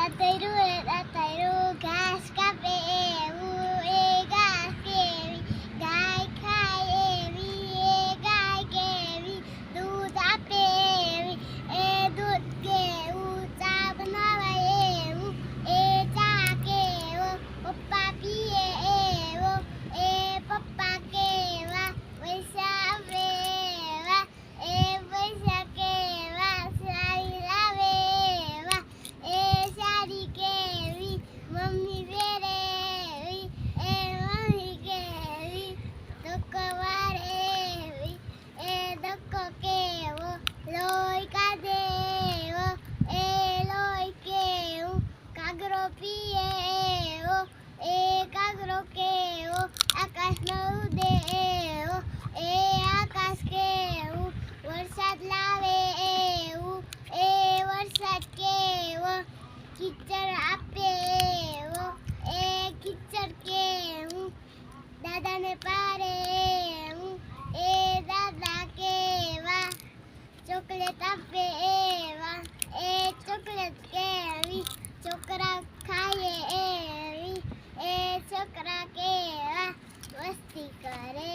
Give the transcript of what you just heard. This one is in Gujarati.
that they do it, that they do gas, gas. કાગરો પીએ એ કાગરો કેવો આકાશમાં ઉડે એવો એ આકાશ કેવું વરસાદ લાવે એવું એ વરસાદ કેવો કિચડ આપે એવો એ કિચડ કેવું દાદાને પારે એવું એ દાદા કેવા ચોકલેટ આપે એવા એ ચોકલેટ કેવી છોકરા ખાય એવી એ છોકરા કેવા કરે